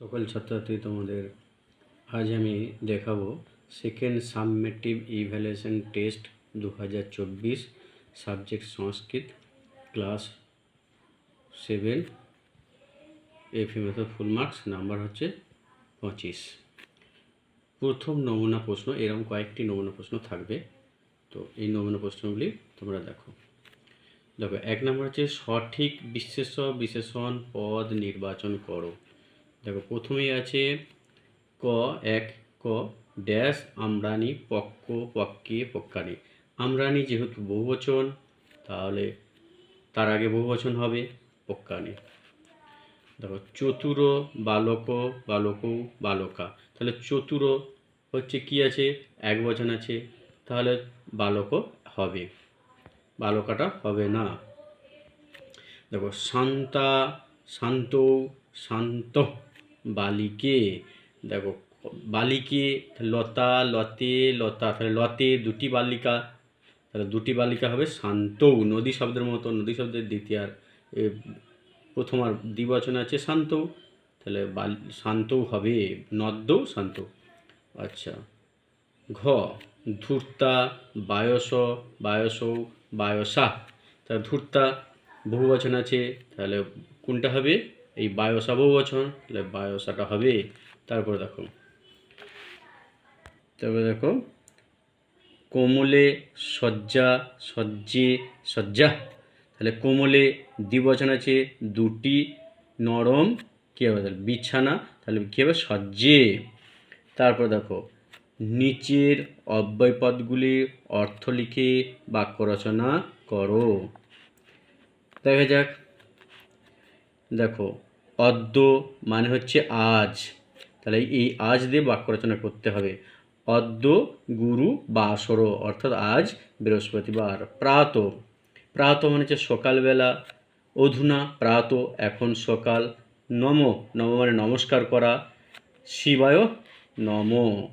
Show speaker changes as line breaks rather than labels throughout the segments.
সকল ছাত্রছাত্রী তোমাদের আজ আমি দেখাবো সেকেন্ড সাবমেটিভ ইভ্যালুয়েশন টেস্ট দু হাজার চব্বিশ সাবজেক্ট সংস্কৃত ক্লাস সেভেন এফি মেথড ফুল মার্কস নাম্বার হচ্ছে পঁচিশ। প্রথম নমুনা প্রশ্ন, এরকম কয়েকটি নমুনা প্রশ্ন থাকবে। তো এই নমুনা প্রশ্নগুলি তোমরা দেখো। দেখো, এক নম্বর হচ্ছে সঠিক বিশেষ্য বিশেষণ পদ নির্বাচন করো। দেখো প্রথমেই আছে ক, এক, ক, ড্যাশ, আমরানি, পক্ক, পক্কে, পক্কানি। আমরানি যেহেতু বহুবচন, তাহলে তার আগে বহুবচন হবে পক্কানি। দেখো চতুর, বালক বালক, বালকা। তাহলে চতুর হচ্ছে কি আছে? এক বচন আছে। তাহলে বালক হবে। বালকাটা হবে না। দেখো শান্তা, শান্ত শান্ত। বালিকে দেখো বালিকে লতা লতে লতা তাহলে লতে দুটি বালিকা তাহলে দুটি বালিকা হবে শান্তৌ নদী শব্দের মতো নদী শব্দের দ্বিতীয়ার এ, প্রথম আর দ্বিবচন আছে শান্ত তাহলে বাল শান্তৌ হবে নদ্যৌ শান্ত আচ্ছা ঘ ধূর্তা বায়স বায়সৌ বায়সা তাহলে ধূর্তা বহুবচন আছে তাহলে কোনটা হবে? এই বায়সা বহুবচন তাহলে বায়সাটা হবে, তারপরে দেখো। তারপরে দেখো, কোমলে শয্যা সজ্জে শয্যা, তাহলে কোমলে দ্বিবচন আছে, দুটি নরম, কী হবে? তাহলে বিছানা, তাহলে কী হবে? সজ্জে তারপর দেখো, নিচের অব্যয়পদগুলির অর্থ লিখে বাক্য রচনা করো। দেখা যাক। দেখো, অদ্য মানে হচ্ছে আজ। তাহলে এই আজ দিয়ে বাক্য রচনা করতে হবে। অদ্য গুরু বাসর, অর্থাৎ আজ বৃহস্পতিবার। প্রাত প্রাত মানে হচ্ছে সকালবেলা। অধুনা, প্রাত, এখন সকাল। নম নম মানে নমস্কার করা। শিবায় নম।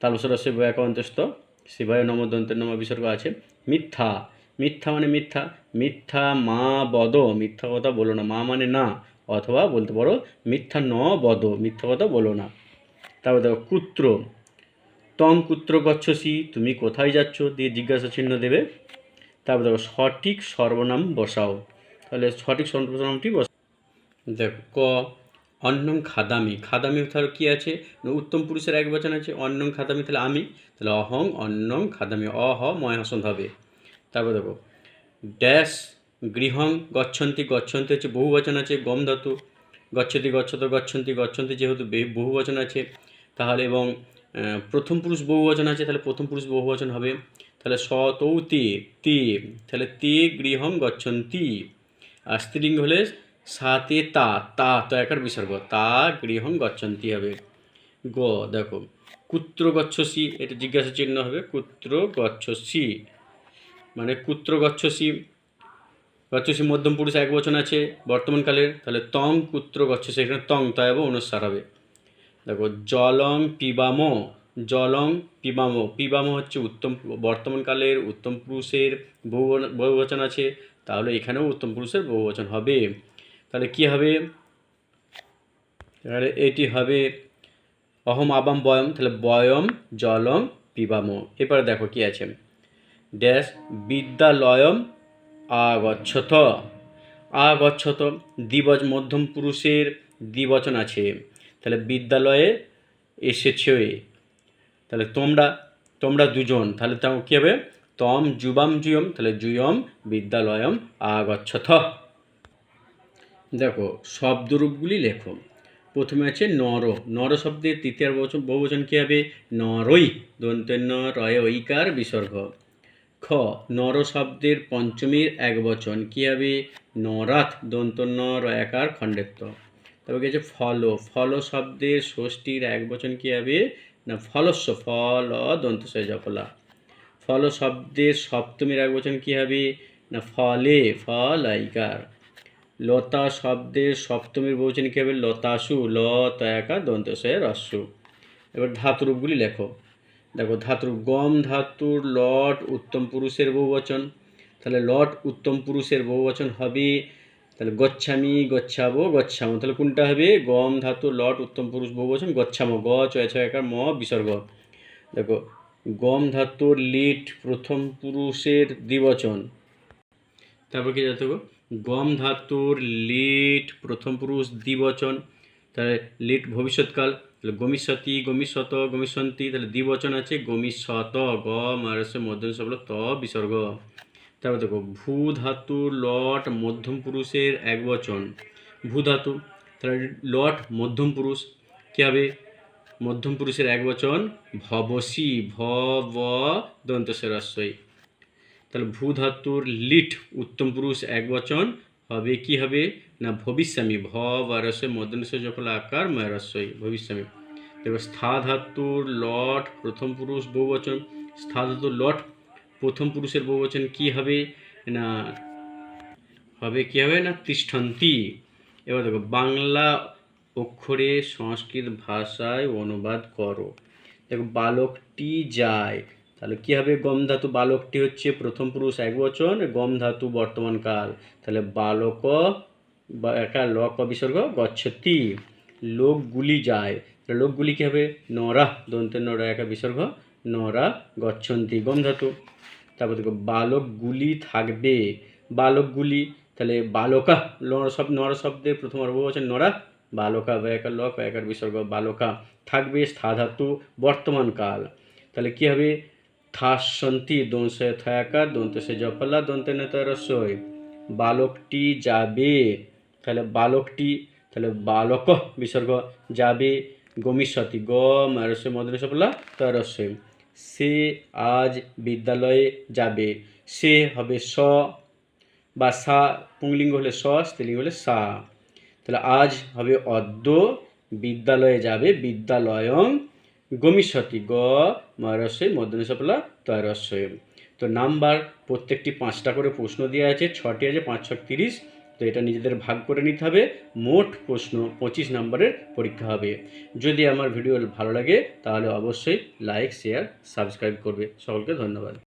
তালসরস্য ব্যাকন্তস্থ শিবায় নম, দন্তের নম, বিসর্গ আছে। মিথ্যা মিথ্যা মানে মিথ্যা। মিথ্যা মা বদ, মিথ্যা কথা বলো না। মা মানে না, অথবা বলতে পারো মিথ্যা ন বদ, মিথ্যা কথা বলো না। তারপর দেখো কুত্র। তং কুত্র গচ্ছসি, তুমি কোথায় যাচ্ছ? দিয়ে জিজ্ঞাসা চিহ্ন দেবে। তারপর দেখো সঠিক সর্বনাম বসাও। তাহলে সঠিক সর্বনামটি বস দেখো ক অন্নম খাদামি। খাদামি তাহলে কী আছে? উত্তম পুরুষের এক বচন আছে অন্নম খাদামি তাহলে আমি। তাহলে অহং অন্নম খাদামি। অহ ময় হবে। তারপর দেখো, ড্যাশ, গৃহং, গচ্ছন্তি গচ্ছন্তি হচ্ছে বহু বচন আছে, গম ধাতু, গচ্ছতি, গচ্ছত, গচ্ছন্তি গচ্ছন্তি যেহেতু বহু বচন আছে, তাহলে এবং প্রথম পুরুষ বহু বচন আছে, তাহলে প্রথম পুরুষ বহু বচন হবে, তাহলে স তৌ তে তাহলে তে, গৃহং, গচ্ছন্তি, আর স্ত্রীলিঙ্গ হলে সাতে তা তা, তো একার বিসর্গ, তা, গৃহং, গচ্ছন্তি হবে। গ, দেখো কুত্র গচ্ছসি এটা জিজ্ঞাসা চিহ্ন হবে কুত্র গচ্ছসি মানে কুত্র গচ্ছসী, গচ্ছসি মধ্যম পুরুষ এক বচন আছে, বর্তমানকালের, তাহলে তং কুত্র গচ্ছসি, এখানে তং তয়ব অনুসার হবে দেখো, জলং পিবাম জলং পিবাম পিবাম হচ্ছে উত্তম, বর্তমানকালের উত্তম পুরুষের বহু বহুবচন আছে, তাহলে এখানেও উত্তম পুরুষের বহুবচন হবে। তাহলে কি হবে? তাহলে এটি হবে অহম আবাম বয়ম, তাহলে বয়ম জলম পিবাম। এবারে দেখো কি আছে। ড্যাশ বিদ্যালয়ম আগচ্ছত। আগচ্ছত দ্বিবচ মধ্যম পুরুষের দ্বিবচন আছে। তাহলে বিদ্যালয়ে এসেছে। তাহলে তোমরা তোমরা দুজন, তাহলে তাও কী হবে? তম যুবাম জুয়ম তাহলে জুয়ম বিদ্যালয়ম আগচ্ছত। দেখো, শব্দরূপগুলি লেখো। প্রথমে আছে নর। নর শব্দের তৃতীয় বচন, বহুবচন কী হবে? নরই। দন্তেন্য রয় ঐকার বিসর্গ। খ, নর শব্দের পঞ্চমীর এক বচন। কী হবে? নরাথ দন্তন্য একার খণ্ডেত্ব। কি আছে ফল। ফল শব্দের ষষ্ঠীর এক বচন কী হবে? না ফলস্ব ফল দন্ত জফলা ফল শব্দের সপ্তমীর এক বচন কী হবে? না, ফলে ফল আইকার লতা শব্দের সপ্তমীর বচন কী হবে? লতাসু ল তয়াকা দন্ত রস্যু এবার ধাতুরূপগুলি লেখো। দেখো ধাতুর গম ধাতুর লট, উত্তম পুরুষের বহুবচন। তাহলে লট, উত্তম পুরুষের বহুবচন হবে, তাহলে গচ্ছামি, গচ্ছাবো, গচ্ছামো। তাহলে কোনটা হবে? গম, ধাতু, লট, উত্তম পুরুষ বহুবচন, গচ্ছামো, গ ছয় ছয় একার ম, বিসর্গ। দেখো, গম ধাতুর লিট, প্রথম পুরুষের দ্বিবচন। তারপর কি যাতে গম ধাতুর লিট, প্রথম পুরুষ দ্বিবচন। তাহলে লিট ভবিষ্যৎকাল তাহলে গমিষ্যতি, গমিষ্যত, গমিষ্যন্তি, তাহলে দ্বিবচন আছে, গমিষ্যত, গ মারসে মধ্যম সবল, ত, বিসর্গ। তারপর দেখো, ভূ ধাতু, লট, মধ্যম পুরুষের এক বচন ভূ ধাতু, তাহলে লট, মধ্যম পুরুষ, কী হবে? মধ্যম পুরুষের এক বচন ভবসি, ভ, ব তাহলে ভূ ধাতুর লিট, উত্তম পুরুষ এক বচন হবে কি হবে? না ভবিষ্যামী। ভ বা বারসে মদনস যখন আকার ময়রস্বই ভবিষ্যামী। দেখো স্থা ধাতুর লট, প্রথম পুরুষ, বহুবচন। স্থা ধাতুর লট, প্রথম পুরুষের বহুবচন কি হবে? না, হবে কি হবে? না, তিষ্ঠন্তি। এবার দেখো, বাংলা অক্ষরে সংস্কৃত ভাষায় অনুবাদ করো। দেখো, বালকটি যায়। তাহলে কি হবে? গম ধাতু বালকটি হচ্ছে প্রথম পুরুষ এক বচন, গম ধাতু বর্তমান কাল। তাহলে বালক বা একা লক বিসর্গ গচ্ছতি। লোকগুলি যায়। তাহলে লোকগুলি কি হবে? নরা দন্তের নরা একা বিসর্গ নরা গচ্ছন্তি, গম ধাতু। তারপর দেখো, বালকগুলি থাকবে। বালকগুলি, তাহলে বালকা নর শব্দ নর শব্দে প্রথম অর্ব বলছেন নরা বালকা বা একার লক একার বিসর্গ, বালকা থাকবে স্থা ধাতু বর্তমান কাল। তাহলে কী হবে? থাসন্তি দোষে থাকা দন্তেসে জফলা, দন্তে নেতা রসই। বালকটি যাবে, তাহলে বালকটি, তাহলে বালক, বিসর্গ, যাবে গমিষ্যতি, গ, মারসে মদনে সফলা তরসে সে আজ বিদ্যালয়ে যাবে। সে হবে স, বা সা, পুংলিঙ্গ হলে স, স্ত্রীলিঙ্গ হলে সা। তাহলে আজ হবে অদ্য, বিদ্যালয়ে যাবে বিদ্যালয়ং গমিষ্যতি গ মহারস্যই মধ্যমে সফলা তয়রস্বয় তো নাম্বার প্রত্যেকটি পাঁচটা করে প্রশ্ন দেওয়া আছে, ছটি আছে পাঁচ ছ তিরিশ, তো এটা নিজেদের ভাগ করে নিতে হবে। মোট প্রশ্ন পঁচিশ নম্বরের পরীক্ষা হবে। যদি আমার ভিডিও ভালো লাগে, তাহলে অবশ্যই লাইক শেয়ার সাবস্ক্রাইব করবে। সকলকে ধন্যবাদ।